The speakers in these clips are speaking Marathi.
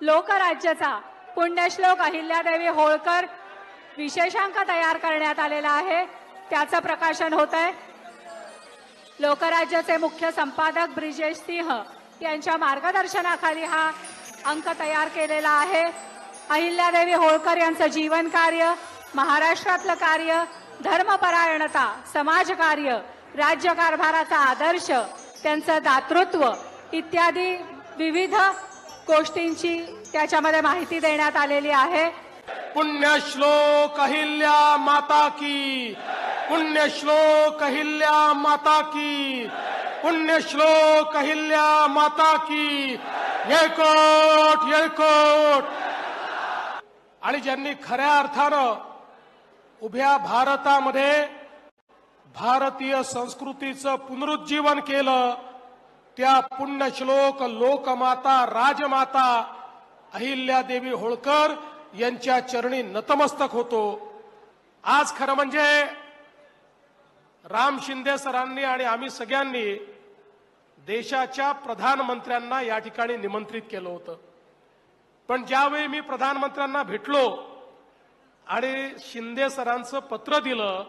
लोकराज्यचा पुण्यश्लोक अहिल्यादेवी होळकर विशेषांक तयार करण्यात आलेला आहे. त्याचं प्रकाशन होत आहे लोकराज्याचे मुख्य संपादक ब्रिजेश सिंह यांच्या मार्गदर्शनाखाली हा अंक तयार केलेला आहे. अहिल्यादेवी होळकर यांचं जीवन कार्य महाराष्ट्रातलं कार्य धर्मपरायणता समाजकार्य राज्यकारभाराचा आदर्श त्यांचं दातृत्व इत्यादी विविध गोष्टींची त्याच्यामध्ये माहिती देण्यात आलेली आहे. पुण्यश्लोक अहिल्या माता की. पुण्यश्लोक अहिल्या माता की. पुण्यश्लोक अहिल्या माता की. येळकोट येळकोट. आणि ज्यांनी खऱ्या अर्थानं उभ्या भारतामध्ये भारतीय संस्कृतीचं पुनरुज्जीवन केलं त्या पुण्यश्लोक लोकमाता राजमाता अहिल्यादेवी होळकर यांच्या चरणी नतमस्तक होतो. आज खरं म्हणजे राम शिंदे सरांनी आणि आम्ही सगळ्यांनी देशाच्या प्रधानमंत्र्यांना या ठिकाणी निमंत्रित केलं होतं. पण ज्यावेळी मी प्रधानमंत्र्यांना भेटलो आणि शिंदे सरांचं पत्र दिलं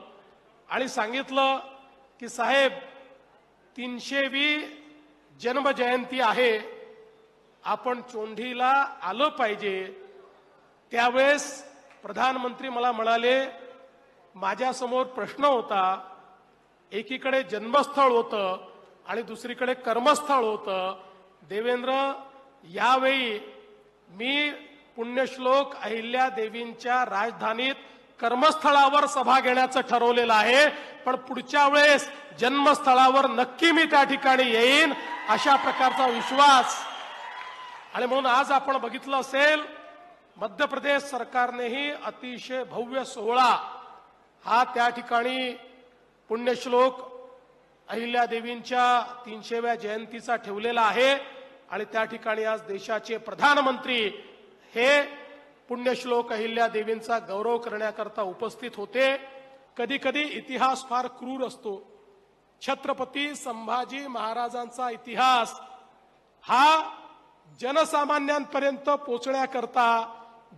आणि सांगितलं की साहेब तीनशे वी जन्मजयंती आहे आपण चोंढीला आलं पाहिजे. त्यावेळेस प्रधानमंत्री मला म्हणाले माझ्यासमोर प्रश्न होता एकीकडे जन्मस्थळ होतं आणि दुसरीकडे कर्मस्थळ होतं. देवेंद्र यावेळी मी पुण्यश्लोक अहिल्या देवींच्या राजधानीत कर्मस्थळावर सभा घेण्याचं ठरवलेलं आहे. पण पुढच्या वेळेस जन्मस्थळावर नक्की मी त्या ठिकाणी येईन अशा प्रकारचा विश्वास. आणि म्हणून आज आपण बघितलं असेल मध्य प्रदेश सरकारनेही अतिशय भव्य सोहळा हा त्या ठिकाणी पुण्यश्लोक अहिल्यादेवींच्या तीनशेव्या जयंतीचा ठेवलेला आहे. आणि त्या ठिकाणी आज देशाचे प्रधानमंत्री हे पुण्यश्लोक अहिल्या देवींचा गौरव करण्याकरता उपस्थित होते. कधी कधी इतिहास फार क्रूर असतो. छत्रपती संभाजी महाराजांचा इतिहास हा जनसामान्यांपर्यंत पोचण्याकरता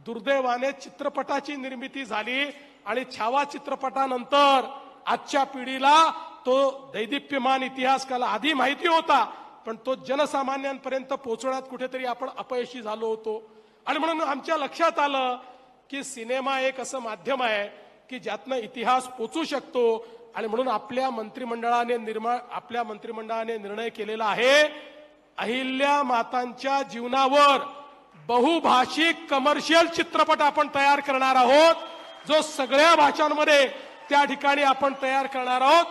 दुर्दैवाने चित्रपटाची निर्मिती झाली आणि छावा चित्रपटानंतर आजच्या पिढीला तो दैदिप्यमान इतिहास काला आधी माहिती होता पण तो जनसामान्यांपर्यंत पोहोचण्यात कुठेतरी आपण अपयशी झालो होतो. आणि म्हणून आमच्या लक्षात आलं की सिनेमा एक असं माध्यम आहे की ज्यातनं इतिहास पोचू शकतो आणि म्हणून आपल्या मंत्रिमंडळाने निर्माण आपल्या मंत्रिमंडळाने निर्णय केलेला आहे अहिल्या मातांच्या जीवनावर बहुभाषिक कमर्शियल चित्रपट आपण तयार करणार आहोत जो सगळ्या भाषांमध्ये त्या ठिकाणी आपण तयार करणार आहोत.